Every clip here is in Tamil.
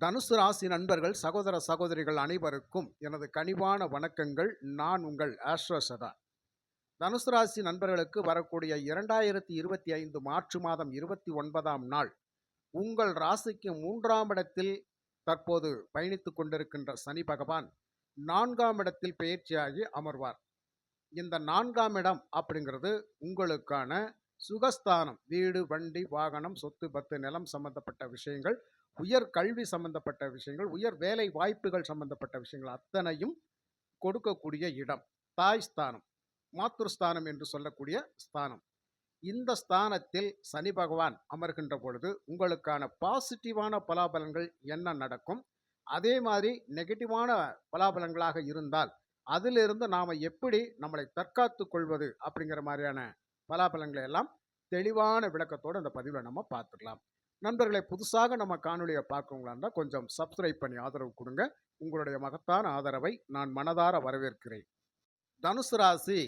தனுசு ராசி நண்பர்கள் சகோதர சகோதரிகள் அனைவருக்கும் எனது கனிவான வணக்கங்கள். நான் உங்கள் ஆஸ்ட்ரோ தனுசு ராசி நண்பர்களுக்கு வரக்கூடிய இரண்டாயிரத்தி இருபத்தி ஐந்து மார்ச் மாதம் இருபத்தி ஒன்பதாம் நாள் உங்கள் ராசிக்கு மூன்றாம் இடத்தில் தற்போது பயணித்து கொண்டிருக்கின்ற சனி பகவான் நான்காம் இடத்தில் பயிற்சியாகி அமர்வார். இந்த நான்காம் இடம் அப்படிங்கிறது உங்களுக்கான சுகஸ்தானம். வீடு வண்டி வாகனம் சொத்து பத்து நிலம் சம்பந்தப்பட்ட விஷயங்கள். உயர் கல்வி சம்பந்தப்பட்ட விஷயங்கள் உயர் வேலை வாய்ப்புகள் சம்பந்தப்பட்ட விஷயங்கள் அத்தனையும் கொடுக்கக்கூடிய இடம். தாய் ஸ்தானம் மாத்ருஸ்தானம் என்று சொல்லக்கூடிய ஸ்தானம். இந்த ஸ்தானத்தில் சனி பகவான் அமர்கின்ற பொழுது உங்களுக்கான பாசிட்டிவான பலாபலங்கள் என்ன நடக்கும்? அதே மாதிரி நெகட்டிவான பலாபலங்களாக இருந்தால் அதிலிருந்து நாம் எப்படி நம்மளை தற்காத்து கொள்வது அப்படிங்கிற மாதிரியான பலாபலங்களை எல்லாம் தெளிவான விளக்கத்தோடு அந்த பதிவில் நம்ம பார்த்துக்கலாம் நண்பர்களை புதுசாக நம்ம காணொலியை பார்க்கவங்களா இருந்தால் கொஞ்சம் சப்ஸ்கிரைப் பண்ணி ஆதரவு கொடுங்க. உங்களுடைய மகத்தான ஆதரவை நான் மனதார வரவேற்கிறேன். தனுசு ராசி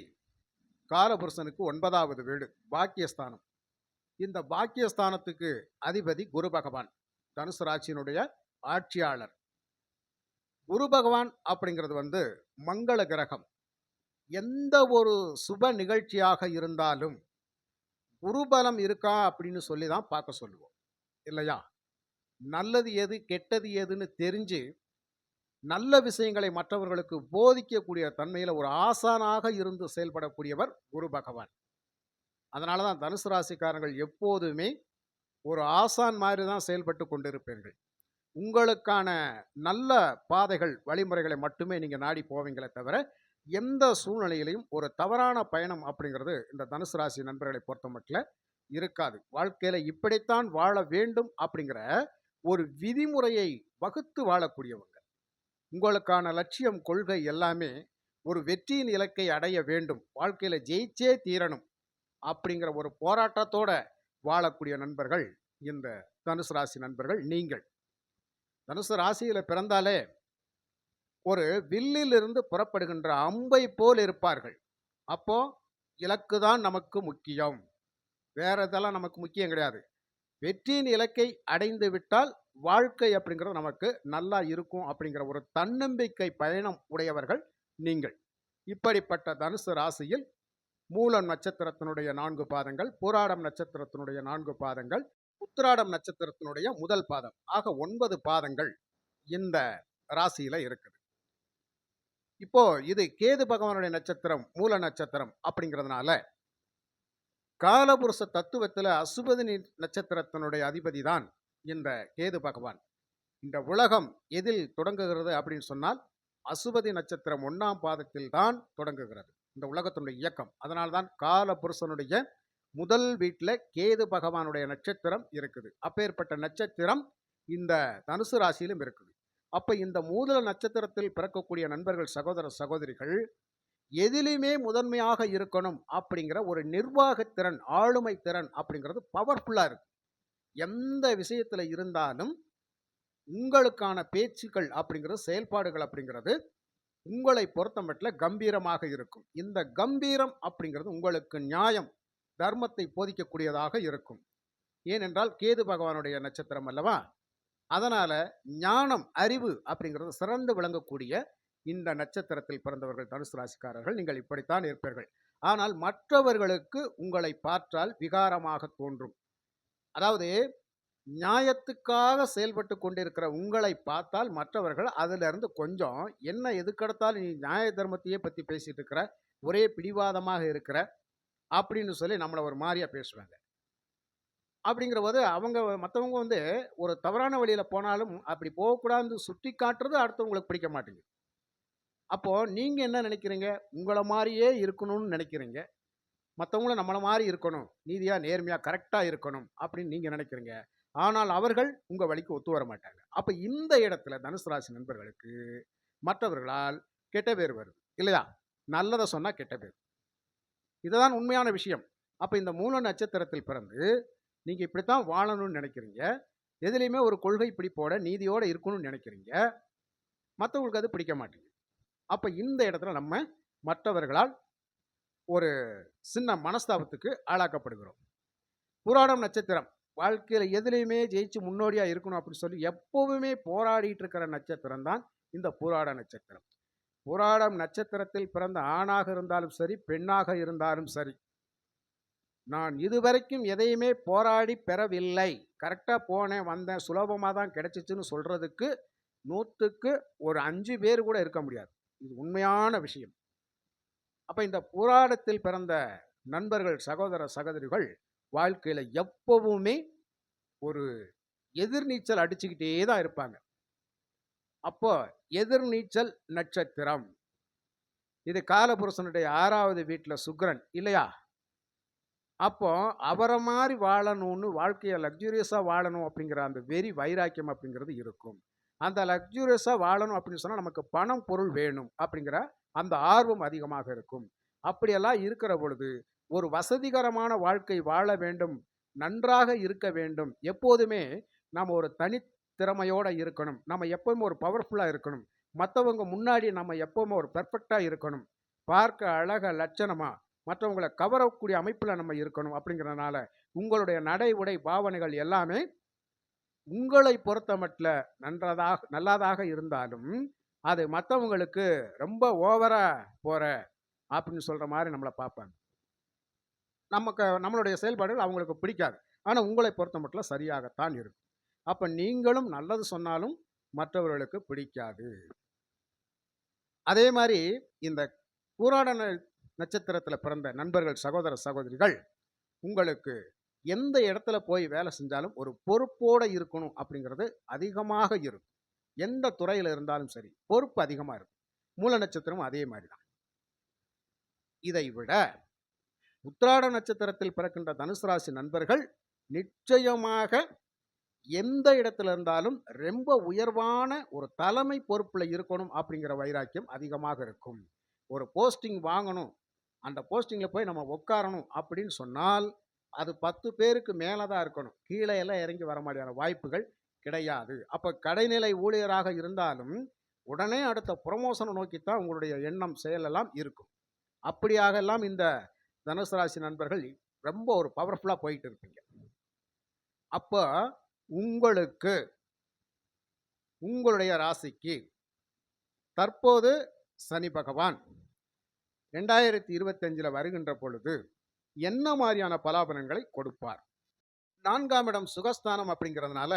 காலபுருஷனுக்கு ஒன்பதாவது வீடு பாக்கியஸ்தானம். இந்த பாக்கியஸ்தானத்துக்கு அதிபதி குரு பகவான் தனுசு ராசியினுடைய ஆட்சியாளர். குரு பகவான் அப்படிங்கிறது வந்து மங்கள கிரகம். எந்த ஒரு சுப நிகழ்ச்சியாக இருந்தாலும் குருபலம் இருக்கா அப்படின்னு சொல்லி தான் பார்க்க சொல்லுவோம். இல்லையா? நல்லது எது கெட்டது எதுன்னு தெரிஞ்சு நல்ல விஷயங்களை மற்றவர்களுக்கு போதிக்கக்கூடிய தன்மையில் ஒரு ஆசானாக இருந்து செயல்படக்கூடியவர் குரு பகவான். அதனால தான் தனுசு ராசிக்காரர்கள் எப்போதுமே ஒரு ஆசான் மாதிரி தான் செயல்பட்டு கொண்டிருப்பீர்கள். உங்களுக்கான நல்ல பாதைகள் வழிமுறைகளை மட்டுமே நீங்கள் நாடி போவீங்களே தவிர எந்த சூழ்நிலையிலையும் ஒரு தவறான பயணம் அப்படிங்கிறது இந்த தனுசு ராசி நண்பர்களை பொறுத்த மட்டும் இருக்காது. வாழ்க்கையில் இப்படித்தான் வாழ வேண்டும் அப்படிங்கிற ஒரு விதிமுறையை வகுத்து வாழக்கூடியவங்க. உங்களுக்கான லட்சியம் கொள்கை எல்லாமே ஒரு வெற்றியின் இலக்கை அடைய வேண்டும். வாழ்க்கையில் ஜெயிச்சே தீரணும் அப்படிங்கிற ஒரு போராட்டத்தோட வாழக்கூடிய நண்பர்கள் இந்த தனுசு ராசி நண்பர்கள் நீங்கள். தனுசு ராசியில் பிறந்தாலே ஒரு வில்லிலிருந்து புறப்படுகின்ற அம்பை போல் இருப்பார்கள். அப்போ இலக்கு தான் நமக்கு முக்கியம். வேற இதெல்லாம் நமக்கு முக்கியம் கிடையாது. வெற்றியின் இலக்கை அடைந்து விட்டால் வாழ்க்கை அப்படிங்கிறது நமக்கு நல்லா இருக்கும் அப்படிங்கிற ஒரு தன்னம்பிக்கை பயணம் உடையவர்கள் நீங்கள். இப்படிப்பட்ட தனுசு ராசியில் மூலம் நட்சத்திரத்தினுடைய நான்கு பாதங்கள் போராடம் நட்சத்திரத்தினுடைய நான்கு பாதங்கள் உத்திராடம் நட்சத்திரத்தினுடைய முதல் பாதம். ஆக ஒன்பது பாதங்கள் இந்த ராசியில் இருக்குது. இப்போ இது கேது பகவானுடைய நட்சத்திரம் மூல நட்சத்திரம் அப்படிங்கிறதுனால காலபுருஷ தத்துவத்தில் அசுபதி நட்சத்திரத்தினுடைய அதிபதி தான் இந்த கேது பகவான். இந்த உலகம் எதில் தொடங்குகிறது அப்படின்னு சொன்னால் அசுபதி நட்சத்திரம் ஒன்றாம் பாதத்தில் தான் தொடங்குகிறது. இந்த உலகத்தினுடைய இயக்கம். அதனால்தான் காலபுருஷனுடைய முதல் வீட்டில் கேது பகவானுடைய நட்சத்திரம் இருக்குது. அப்பேற்பட்ட நட்சத்திரம் இந்த தனுசு ராசியிலும் இருக்குது. அப்போ இந்த மூதல நட்சத்திரத்தில் பிறக்கக்கூடிய நண்பர்கள் சகோதர சகோதரிகள் எதிலுமே முதன்மையாக இருக்கணும் அப்படிங்கிற ஒரு நிர்வாகத்திறன் ஆளுமை திறன் அப்படிங்கிறது பவர்ஃபுல்லாக இருக்கு. எந்த விஷயத்தில் இருந்தாலும் உங்களுக்கான பேச்சுக்கள் அப்படிங்கிறது செயல்பாடுகள் அப்படிங்கிறது உங்களை பொறுத்த கம்பீரமாக இருக்கும். இந்த கம்பீரம் அப்படிங்கிறது உங்களுக்கு நியாயம் தர்மத்தை போதிக்கக்கூடியதாக இருக்கும். ஏனென்றால் கேது பகவானுடைய நட்சத்திரம் அல்லவா? அதனால் ஞானம் அறிவு அப்படிங்கிறது சிறந்து விளங்கக்கூடிய இந்த நட்சத்திரத்தில் பிறந்தவர்கள் தனுசு ராசிக்காரர்கள். நீங்கள் இப்படித்தான் இருப்பீர்கள். ஆனால் மற்றவர்களுக்கு உங்களை பார்த்தால் விகாரமாக தோன்றும். அதாவது நியாயத்துக்காக செயல்பட்டு கொண்டிருக்கிற உங்களை பார்த்தால் மற்றவர்கள் அதிலிருந்து கொஞ்சம் என்ன எதுக்கெடுத்தாலும் நீ நியாய தர்மத்தையே பற்றி பேசிகிட்டு இருக்கிற? ஒரே பிடிவாதமாக இருக்கிற? அப்படின்னு சொல்லி நம்மளை ஒரு மாதிரியாக பேசுவாங்க. அப்படிங்கிற போது அவங்க மற்றவங்க வந்து ஒரு தவறான வழியில் போனாலும் அப்படி போகக்கூடாதுன்னு சுட்டி காட்டுறது அடுத்தவங்களுக்கு பிடிக்க மாட்டேங்குது. அப்போது நீங்கள் என்ன நினைக்கிறீங்க? உங்களை மாதிரியே இருக்கணும்னு நினைக்கிறீங்க. மற்றவங்களும் நம்மளை மாதிரி இருக்கணும். நீதியாக நேர்மையாக கரெக்டாக இருக்கணும் அப்படின்னு நீங்கள் நினைக்கிறீங்க. ஆனால் அவர்கள் உங்கள் வழிக்கு ஒத்து வர மாட்டாங்க. அப்போ இந்த இடத்துல தனுசு ராசி நண்பர்களுக்கு மற்றவர்களால் கெட்ட பேர் வருது இல்லையா? நல்லதை சொன்னால் கெட்ட பேர். இதுதான் உண்மையான விஷயம். அப்போ இந்த மூல நட்சத்திரத்தில் பிறந்து நீங்கள் இப்படித்தான் வாழணும்னு நினைக்கிறீங்க. எதுலேயுமே ஒரு கொள்கை பிடிப்போட நீதியோடு இருக்கணும்னு நினைக்கிறீங்க. மற்றவங்களுக்கு அது பிடிக்க மாட்டேங்குது. அப்போ இந்த இடத்துல நம்ம மற்றவர்களால் ஒரு சின்ன மனஸ்தாபத்துக்கு ஆளாக்கப்படுகிறோம். புராணம் நட்சத்திரம். வாழ்க்கையில் எதுலேயுமே ஜெயிச்சு முன்னோடியாக இருக்கணும் அப்படின்னு சொல்லி எப்போவுமே போராடிட்டு இருக்கிற நட்சத்திரம் தான் இந்த புராட நட்சத்திரம். புராடம் நட்சத்திரத்தில் பிறந்த ஆணாக இருந்தாலும் சரி பெண்ணாக இருந்தாலும் சரி நான் இதுவரைக்கும் எதையுமே போராடி பெறவில்லை. கரெக்டாக போனேன் வந்தேன். சுலபமாக தான் கிடச்சிச்சின்னு சொல்கிறதுக்கு நூற்றுக்கு ஒரு அஞ்சு பேர் கூட இருக்க முடியாது. இது உண்மையான விஷயம். அப்போ இந்த பூராடத்தில் பிறந்த நண்பர்கள் சகோதர சகோதரிகள் வாழ்க்கையில் எப்பவுமே ஒரு எதிர்நீச்சல் அடிச்சுக்கிட்டே தான் இருப்பாங்க. அப்போ எதிர்நீச்சல் நட்சத்திரம். இது காலபுருஷனுடைய ஆறாவது வீட்டில் சுக்ரன் இல்லையா? அப்போ அவரை மாதிரி வாழணும்னு வாழ்க்கையை லக்ஸூரியஸாக வாழணும் அப்படிங்கிற அந்த வெறி வைராக்கியம் அப்படிங்கிறது இருக்கும். அந்த லக்ஸூரியஸாக வாழணும் அப்படின்னு சொன்னால் நமக்கு பணம் பொருள் வேணும் அப்படிங்கிற அந்த ஆர்வம் அதிகமாக இருக்கும். அப்படியெல்லாம் இருக்கிற பொழுது ஒரு வசதிகரமான வாழ்க்கை வாழ வேண்டும் நன்றாக இருக்க வேண்டும். எப்போதுமே நாம் ஒரு தனித்திறமையோடு இருக்கணும். நம்ம எப்பவுமே ஒரு பவர்ஃபுல்லாக இருக்கணும். மற்றவங்க முன்னாடி நம்ம எப்போவுமே ஒரு பெர்ஃபெக்டாக இருக்கணும். பார்க்க அழக லட்சணமாக மற்றவங்களை கவரக்கூடிய அமைப்பில் நம்ம இருக்கணும் அப்படிங்கிறதுனால உங்களுடைய நடை உடை பாவனைகள் எல்லாமே உங்களை பொறுத்த மட்டில் நன்றதாக நல்லதாக இருந்தாலும் அது மற்றவங்களுக்கு ரொம்ப ஓவராக போகிற அப்படின்னு சொல்கிற மாதிரி நம்மளை பார்ப்பாங்க. நமக்கு நம்மளுடைய செயல்பாடுகள் அவங்களுக்கு பிடிக்காது. ஆனால் உங்களை பொறுத்த மட்டும் சரியாகத்தான் இருக்கும். அப்போ நீங்களும் நல்லது சொன்னாலும் மற்றவர்களுக்கு பிடிக்காது. அதே மாதிரி இந்த பூராட நட்சத்திரத்தில் பிறந்த நண்பர்கள் சகோதர சகோதரிகள் உங்களுக்கு எந்த இடத்துல போய் வேலை செஞ்சாலும் ஒரு பொறுப்போடு இருக்கணும் அப்படிங்கிறது அதிகமாக இருக்கும். எந்த துறையில் இருந்தாலும் சரி பொறுப்பு அதிகமாக இருக்கும். மூல நட்சத்திரமும் அதே மாதிரி தான் இதை விட உத்திராட நட்சத்திரத்தில் பிறக்கின்ற தனுசு ராசி நண்பர்கள் நிச்சயமாக எந்த இடத்துல இருந்தாலும் ரொம்ப உயர்வான ஒரு தலைமை பொறுப்பில் இருக்கணும் அப்படிங்கிற வைராக்கியம் அதிகமாக இருக்கும். ஒரு போஸ்டிங் வாங்கணும். அந்த போஸ்டிங்கில் போய் நம்ம உட்காரணும் அப்படின்னு சொன்னால் அது பத்து பேருக்கு மேலே தான் இருக்கணும். கீழே எல்லாம் இறங்கி வர மாதிரியான வாய்ப்புகள் கிடையாது. அப்போ கடைநிலை ஊழியராக இருந்தாலும் உடனே அடுத்த ப்ரொமோஷனை நோக்கித்தான் உங்களுடைய எண்ணம் செயலெல்லாம் இருக்கும். அப்படியாக எல்லாம் இந்த தனுசு ராசி நண்பர்கள் ரொம்ப ஒரு பவர்ஃபுல்லாக போயிட்டு இருப்பீங்க. அப்போ உங்களுக்கு உங்களுடைய ராசிக்கு தற்போது சனி பகவான் ரெண்டாயிரத்தி இருபத்தஞ்சில் வருகின்ற பொழுது என்ன மாதிரியான பலாபலன்களை கொடுப்பார்? நான்காம் இடம் சுகஸ்தானம் அப்படிங்கிறதுனால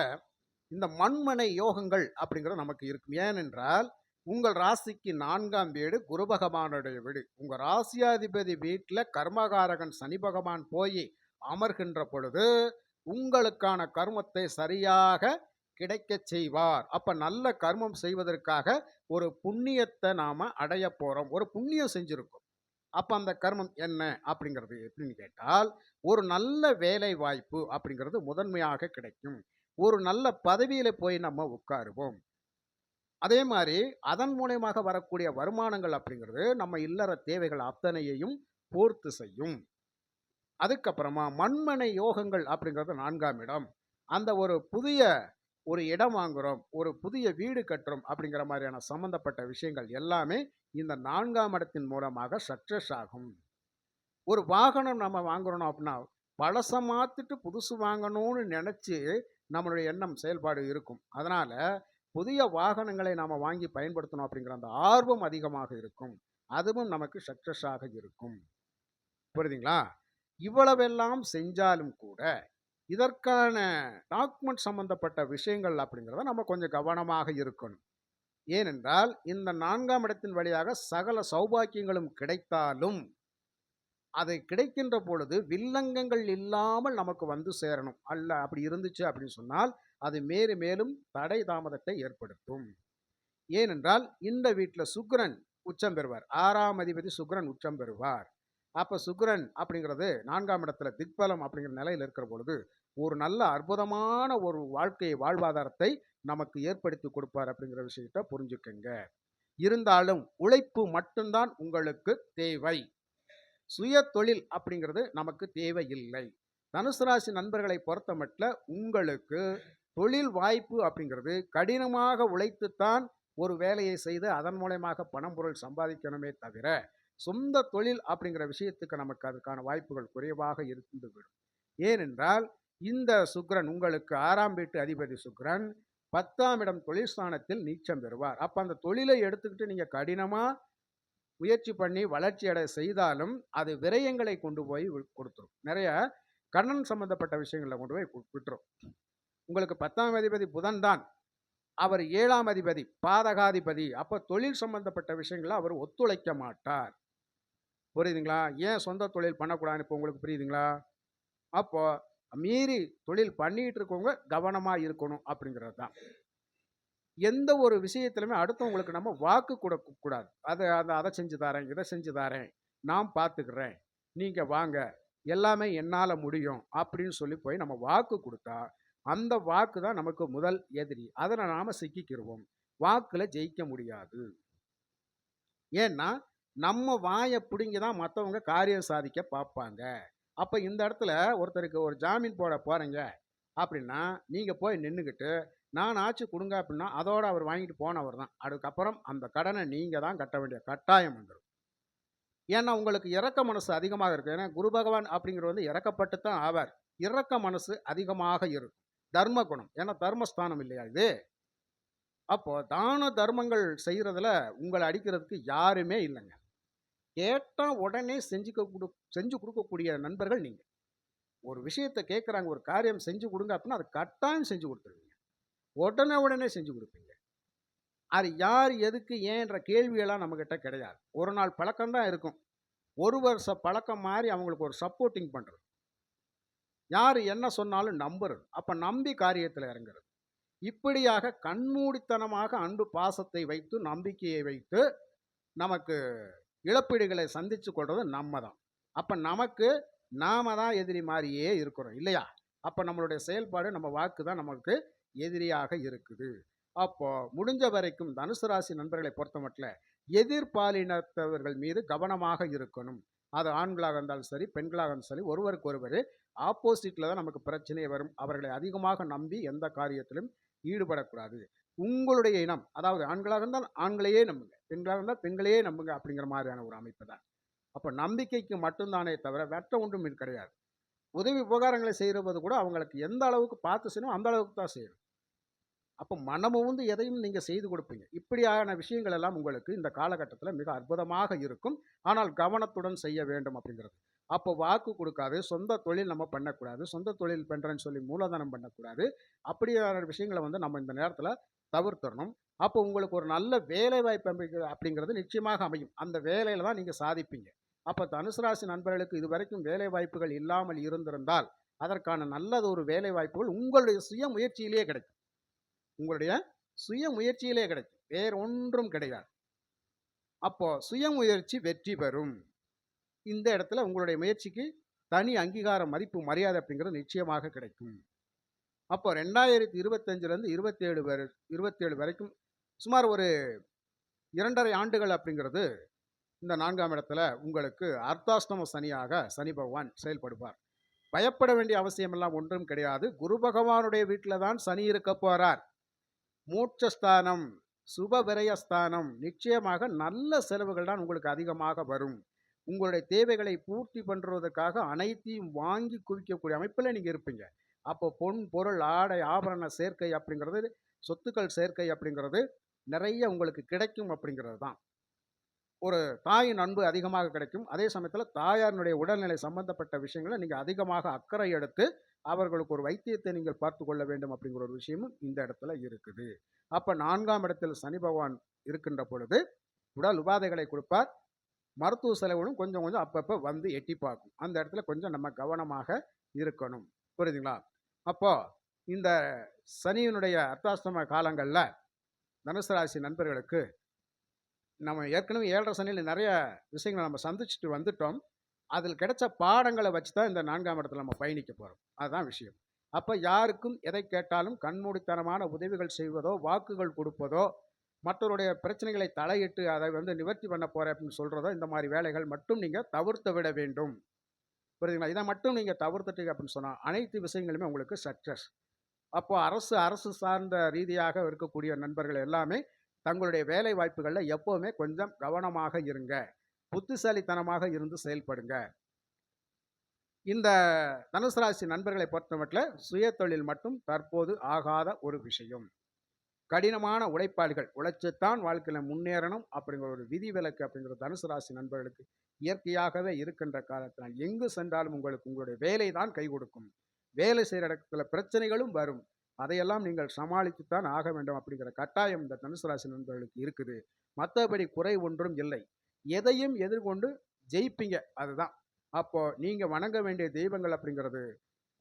இந்த மண்மனை யோகங்கள் அப்படிங்கிறது நமக்கு இருக்கும். ஏனென்றால் உங்கள் ராசிக்கு நான்காம் வீடு குரு பகவானுடைய வீடு. உங்கள் ராசியாதிபதி வீட்டில் கர்மகாரகன் சனி பகவான் போய் அமர்கின்ற பொழுது உங்களுக்கான கர்மத்தை சரியாக கிடைக்கச் செய்வார். அப்போ நல்ல கர்மம் செய்வதற்காக ஒரு புண்ணியத்தை நாம் அடைய போகிறோம் ஒரு புண்ணியம் செஞ்சுருக்கோம். அப்போ அந்த கர்மம் என்ன அப்படிங்கிறது எப்படின்னு கேட்டால் ஒரு நல்ல வேலை வாய்ப்பு அப்படிங்கிறது முதன்மையாக கிடைக்கும். ஒரு நல்ல பதவியில் போய் நம்ம உட்காருவோம். அதே மாதிரி அதன் மூலயமாக வரக்கூடிய வருமானங்கள் அப்படிங்கிறது நம்ம இல்லற தேவைகள் அத்தனையையும் பூர்த்தி செய்யும். அதுக்கப்புறமா மண்மனை யோகங்கள் அப்படிங்கிறது நான்காம் இடம். அந்த ஒரு புதிய ஒரு இடம் வாங்குகிறோம் ஒரு புதிய வீடு கட்டுறோம் அப்படிங்கிற மாதிரியான சம்பந்தப்பட்ட விஷயங்கள் எல்லாமே இந்த நான்காம் இடத்தின் மூலமாக சக்ஸஸ் ஆகும். ஒரு வாகனம் நம்ம வாங்குறோம் அப்படின்னா பழசை மாற்றிட்டு புதுசு வாங்கணும்னு நினச்சி நம்மளுடைய எண்ணம் செயல்பாடு இருக்கும். அதனால் புதிய வாகனங்களை நாம் வாங்கி பயன்படுத்தணும் அப்படிங்கிற அந்த ஆர்வம் அதிகமாக இருக்கும். அதுவும் நமக்கு சக்ஸஸாக ஆக இருக்கும். புரியுதுங்களா? இவ்வளவெல்லாம் செஞ்சாலும் கூட இதற்கான டாக்குமெண்ட் சம்பந்தப்பட்ட விஷயங்கள் அப்படிங்கிறத நம்ம கொஞ்சம் கவனமாக இருக்கணும். ஏனென்றால் இந்த நான்காம் இடத்தின் வழியாக சகல சௌபாக்கியங்களும் கிடைத்தாலும் அதை கிடைக்கின்ற பொழுது வில்லங்கங்கள் இல்லாமல் நமக்கு வந்து சேரணும். அல்ல அப்படி இருந்துச்சு அப்படின்னு சொன்னால் அது மேலும் மேலும் தடை தாமதத்தை ஏற்படுத்தும். ஏனென்றால் இந்த வீட்டில் சுக்ரன் உச்சம் பெறுவார். ஆறாம் அதிபதி சுக்ரன் உச்சம் பெறுவார். அப்போ சுக்ரன் அப்படிங்கிறது நான்காம் இடத்துல திக்பலம் அப்படிங்கிற நிலையில் இருக்கிற பொழுது ஒரு நல்ல அற்புதமான ஒரு வாழ்க்கையை வாழ்வாதாரத்தை நமக்கு ஏற்படுத்தி கொடுப்பார் அப்படிங்கிற விஷயத்த புரிஞ்சுக்கங்க. இருந்தாலும் உழைப்பு மட்டும்தான் உங்களுக்கு தேவை. சுய தொழில் அப்படிங்கிறது நமக்கு தேவையில்லை. தனுசு ராசி நண்பர்களை பொறுத்த மட்டும் உங்களுக்கு தொழில் வாய்ப்பு அப்படிங்கிறது கடினமாக உழைத்துத்தான் ஒரு வேலையை செய்து அதன் மூலயமாக பணம் பொருள் சம்பாதிக்கணுமே தவிர சொந்த தொழில் அப்படிங்கிற விஷயத்துக்கு நமக்கு அதுக்கான வாய்ப்புகள் குறைவாக இருந்துவிடும். ஏனென்றால் இந்த சுக்கிரன் உங்களுக்கு ஆறாம் வீட்டு அதிபதி சுக்ரன் பத்தாம் இடம் தொழில் ஸ்தானத்தில் நீச்சம் பெறுவார். அப்போ அந்த தொழிலை எடுத்துக்கிட்டு நீங்கள் கடினமாக முயற்சி பண்ணி வளர்ச்சி அடை செய்தாலும் அது விரயங்களை கொண்டு போய் கொடுத்துரும். நிறைய கண்ணன் சம்பந்தப்பட்ட விஷயங்களில் கொண்டு போய் விட்டுரும். உங்களுக்கு பத்தாம் அதிபதி புதன் தான். அவர் ஏழாம் அதிபதி பாதகாதிபதி. அப்போ தொழில் சம்பந்தப்பட்ட விஷயங்களை அவர் ஒத்துழைக்க மாட்டார். புரியுதுங்களா? ஏன் சொந்த தொழில் பண்ணக்கூடாதுன்னு இப்போ உங்களுக்கு புரியுதுங்களா? அப்போது மீறி தொழில் பண்ணிகிட்டு இருக்கவங்க கவனமாக இருக்கணும் அப்படிங்கிறது தான். எந்த ஒரு விஷயத்திலுமே அடுத்தவங்களுக்கு நம்ம வாக்கு கொடுக்கக்கூடாது அதை அதை அதை செஞ்சு தரேன் இதை செஞ்சு தரேன் நான் பார்த்துக்கிறேன் நீங்கள் வாங்க எல்லாமே என்னால் முடியும் அப்படின்னு சொல்லி போய் நம்ம வாக்கு கொடுத்தா அந்த வாக்கு தான் நமக்கு முதல் எதிரி. அதில் நாம் சிக்கிக்கிடுவோம் வாக்கில் ஜெயிக்க முடியாது. ஏன்னா நம்ம வாயை பிடுங்கி தான் மற்றவங்க காரியம் சாதிக்க பார்ப்பாங்க அப்போ இந்த இடத்துல ஒருத்தருக்கு ஒரு ஜாமீன் போட போகிறீங்க அப்படின்னா நீங்கள் போய் நின்றுக்கிட்டு நான் ஆச்சு கொடுங்க அப்படின்னா அதோடு அவர் வாங்கிட்டு போனவர் தான். அதுக்கப்புறம் அந்த கடனை நீங்கள் தான் கட்ட வேண்டிய கட்டாயம் வந்துடும் ஏன்னா உங்களுக்கு இறக்க மனசு அதிகமாக இருக்குது ஏன்னா குரு பகவான் அப்படிங்கிறது வந்து இறக்கப்பட்டு தான் ஆவார். இறக்க மனசு அதிகமாக இருக்கும். தர்ம குணம். ஏன்னா தர்மஸ்தானம் இல்லையா இது? அப்போது தான தர்மங்கள் செய்கிறதுல உங்களை அடிக்கிறதுக்கு யாருமே இல்லைங்க. கேட்டால் உடனே செஞ்சுக்க கொடு செஞ்சு கொடுக்கக்கூடிய நண்பர்கள் நீங்கள் ஒரு விஷயத்தை கேட்குறாங்க ஒரு காரியம் செஞ்சு கொடுங்க அப்படின்னா அது கட்டாயம் செஞ்சு கொடுத்துருவீங்க. உடனே உடனே செஞ்சு கொடுப்பீங்க. அது யார் எதுக்கு ஏன்ற கேள்வியெல்லாம் நம்மக்கிட்ட கிடையாது. ஒரு நாள் பழக்கம்தான் இருக்கும். ஒரு வருஷ பழக்கம் மாதிரி அவங்களுக்கு ஒரு சப்போர்ட்டிங் பண்ணுறது யார் என்ன சொன்னாலும் நம்புறது. அப்போ நம்பி காரியத்தில் இறங்குறது. இப்படியாக கண்மூடித்தனமாக அன்பு பாசத்தை வைத்து நம்பிக்கையை வைத்து நமக்கு இழப்பீடுகளை சந்தித்து கொள்வது நம்ம தான் அப்போ நமக்கு நாம தான் எதிரி மாதிரியே இருக்கிறோம் இல்லையா? அப்போ நம்மளுடைய செயல்பாடு நம்ம வாக்கு தான் நமக்கு எதிரியாக இருக்குது. அப்போது முடிஞ்ச வரைக்கும் தனுசு ராசி நண்பர்களை பொறுத்த மட்டும் எதிர்பாலினத்தவர்கள் மீது கவனமாக இருக்கணும். அது ஆண்களாக இருந்தாலும் சரி பெண்களாக இருந்தாலும் சரி ஒருவருக்கு ஒருவர் ஆப்போசிட்டில் தான் நமக்கு பிரச்சனை வரும். அவர்களை அதிகமாக நம்பி எந்த காரியத்திலும் ஈடுபடக்கூடாது. உங்களுடைய இனம். அதாவது ஆண்களாக இருந்தால் ஆண்களையே நம்புங்க. பெண்களாக இருந்தால் பெண்களையே நம்புங்க அப்படிங்கிற மாதிரியான ஒரு அமைப்பு தான். அப்போ நம்பிக்கைக்கு மட்டும்தானே தவிர வெட்ட ஒன்றும் இது கிடையாது. உதவி உபகாரங்களை செய்கிறது கூட அவங்களுக்கு எந்த அளவுக்கு பார்த்து செய்யணும் அந்த அளவுக்கு தான் செய்யணும். அப்போ மனமும் வந்து எதையும் நீங்கள் செய்து கொடுப்பீங்க. இப்படியான விஷயங்கள் எல்லாம் உங்களுக்கு இந்த காலகட்டத்தில் மிக அற்புதமாக இருக்கும். ஆனால் கவனத்துடன் செய்ய வேண்டும் அப்படிங்கிறது. அப்போ வாக்கு கொடுக்காது. சொந்த தொழில் நம்ம பண்ணக்கூடாது. சொந்த தொழில் பண்ணுறேன்னு சொல்லி மூலதனம் பண்ணக்கூடாது. அப்படியான விஷயங்களை வந்து நம்ம இந்த நேரத்தில் தவிர்த்தரணும் அப்போ உங்களுக்கு ஒரு நல்ல வேலை வாய்ப்பு அமைக்க- அப்படிங்கிறது நிச்சயமாக அமையும். அந்த வேலையில் தான் நீங்கள் சாதிப்பீங்க. அப்போ தனுசு ராசி நண்பர்களுக்கு இதுவரைக்கும் வேலை வாய்ப்புகள் இல்லாமல் இருந்திருந்தால் அதற்கான நல்லது ஒரு வேலை வாய்ப்புகள் உங்களுடைய சுய முயற்சியிலேயே கிடைக்கும். உங்களுடைய சுய முயற்சியிலே கிடைக்கும். வேற ஒன்றும் கிடையாது. அப்போ சுய முயற்சி வெற்றி பெறும். இந்த இடத்துல உங்களுடைய முயற்சிக்கு தனி அங்கீகாரம் மதிப்பு மரியாதை அப்படிங்கிறது நிச்சயமாக கிடைக்கும். அப்போ ரெண்டாயிரத்தி இருபத்தஞ்சிலேருந்து இருபத்தேழு வரை இருபத்தேழு வரைக்கும் சுமார் ஒரு இரண்டரை ஆண்டுகள் அப்படிங்கிறது இந்த நான்காம் இடத்துல உங்களுக்கு அர்த்தாஷ்டம சனியாக சனி பகவான் செயல்படுவார். பயப்பட வேண்டிய அவசியமெல்லாம் ஒன்றும் கிடையாது. குரு பகவானுடைய வீட்டில் தான் சனி இருக்க போகிறார் மூட்சஸ்தானம் சுப விரயஸ்தானம் நிச்சயமாக நல்ல செலவுகள் தான் உங்களுக்கு அதிகமாக வரும். உங்களுடைய தேவைகளை பூர்த்தி பண்ணுறதுக்காக அனைத்தையும் வாங்கி குவிக்கக்கூடிய அமைப்பில் நீங்கள் இருப்பீங்க. அப்போ பொன் பொருள் ஆடை ஆபரண சேர்க்கை அப்படிங்கிறது சொத்துக்கள் சேர்க்கை அப்படிங்கிறது நிறைய உங்களுக்கு கிடைக்கும் அப்படிங்கிறது தான். ஒரு தாயின் அன்பு அதிகமாக கிடைக்கும். அதே சமயத்தில் தாயாரினுடைய உடல்நிலை சம்பந்தப்பட்ட விஷயங்களை நீங்கள் அதிகமாக அக்கறை எடுத்து அவர்களுக்கு ஒரு வைத்தியத்தை நீங்கள் பார்த்து கொள்ள வேண்டும் அப்படிங்கிற ஒரு விஷயமும் இந்த இடத்துல இருக்குது. அப்போ நான்காம் இடத்தில் சனி பகவான் இருக்கின்ற பொழுது உடல் உபாதைகளை கொடுப்பார். மருத்துவ செலவுகளும் கொஞ்சம் கொஞ்சம் அப்பப்போ வந்து எட்டி பார்க்கும். அந்த இடத்துல கொஞ்சம் நம்ம கவனமாக இருக்கணும். புரியுதுங்களா? அப்போ இந்த சனியினுடைய அர்த்தாஷ்டம காலங்களில் தனுசு ராசி நண்பர்களுக்கு நம்ம ஏற்கனவே ஏழரை சனியில் நிறைய விஷயங்களை நம்ம சந்திச்சுட்டு வந்துட்டோம். அதில் கிடைச்ச பாடங்களை வச்சு தான் இந்த நான்காம் இடத்துல நம்ம பயணிக்க போகிறோம் அதுதான் விஷயம். அப்போ யாருக்கும் எதை கேட்டாலும் கண்மூடித்தனமான உதவிகள் செய்வதோ வாக்குகள் கொடுப்பதோ மற்றவருடைய பிரச்சனைகளை தலையிட்டு அதை வந்து நிவர்த்தி பண்ண போகிறேன் அப்படின்னு சொல்கிறதோ இந்த மாதிரி வேலைகள் மட்டும் நீங்கள் தவிர்த்து விட வேண்டும். புரியுதுங்களா? இதை மட்டும் நீங்கள் தவிர்த்துட்டீங்க அப்படின்னு சொன்னால் அனைத்து விஷயங்களுமே உங்களுக்கு சக்ஸஸ் அப்போது அரசு அரசு சார்ந்த ரீதியாக இருக்கக்கூடிய நண்பர்கள் எல்லாமே தங்களுடைய வேலை வாய்ப்புகளில் எப்போவுமே கொஞ்சம் கவனமாக இருங்க. புத்திசாலித்தனமாக இருந்து செயல்படுங்க. இந்த தனுசு ராசி நண்பர்களை பொறுத்தமட்டில் சுயதொழில் மட்டும் தற்போது ஆகாத ஒரு விஷயம். கடினமான உழைப்பாளிகள் உழைச்சுத்தான் வாழ்க்கையில் முன்னேறணும் அப்படிங்கிற ஒரு விதி விலக்கு அப்படிங்கிற தனுசு ராசி நண்பர்களுக்கு இயற்கையாகவே இருக்கின்ற காலத்தில் எங்கு சென்றாலும் உங்களுக்கு உங்களுடைய வேலை தான் கை கொடுக்கும். வேலை செய்கிற இடத்துல பிரச்சனைகளும் வரும். அதையெல்லாம் நீங்கள் சமாளித்துத்தான் ஆக வேண்டும் அப்படிங்கிற கட்டாயம் இந்த தனுசு ராசி நண்பர்களுக்கு இருக்குது. மற்றபடி குறை ஒன்றும் இல்லை. எதையும் எதிர்கொண்டு ஜெயிப்பீங்க. அதுதான். அப்போ நீங்கள் வணங்க வேண்டிய தெய்வங்கள் அப்படிங்கிறது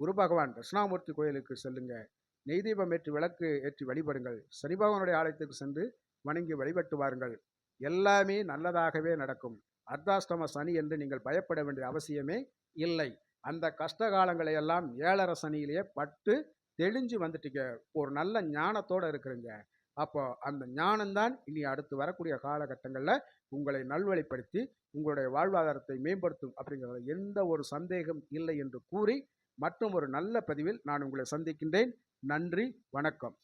குரு பகவான் தட்சிணாமூர்த்தி கோயிலுக்கு செல்லுங்கள் நெய் தீபம் ஏற்றி விளக்கு ஏற்றி வழிபடுங்கள். சனி பகவானுடைய ஆலயத்துக்கு சென்று வணங்கி வழிபட்டு வாருங்கள். எல்லாமே நல்லதாகவே நடக்கும். அர்த்தாஷ்டம சனி என்று நீங்கள் பயப்பட வேண்டிய அவசியமே இல்லை. அந்த கஷ்ட காலங்களை எல்லாம் ஏழரை சனியிலேயே பட்டு தெளிஞ்சு வந்துட்டீங்க. ஒரு நல்ல ஞானத்தோடு இருக்கிறீங்க. அப்போ அந்த ஞானம்தான் இனி அடுத்து வரக்கூடிய காலகட்டங்களில் உங்களை நல்வழிப்படுத்தி உங்களுடைய வாழ்வாதாரத்தை மேம்படுத்தும் அப்படிங்கிறத எந்த ஒரு சந்தேகம் இல்லை என்று கூறி மற்றும் ஒரு நல்ல பதிவில் நான் உங்களை சந்திக்கின்றேன். நன்றி வணக்கம்.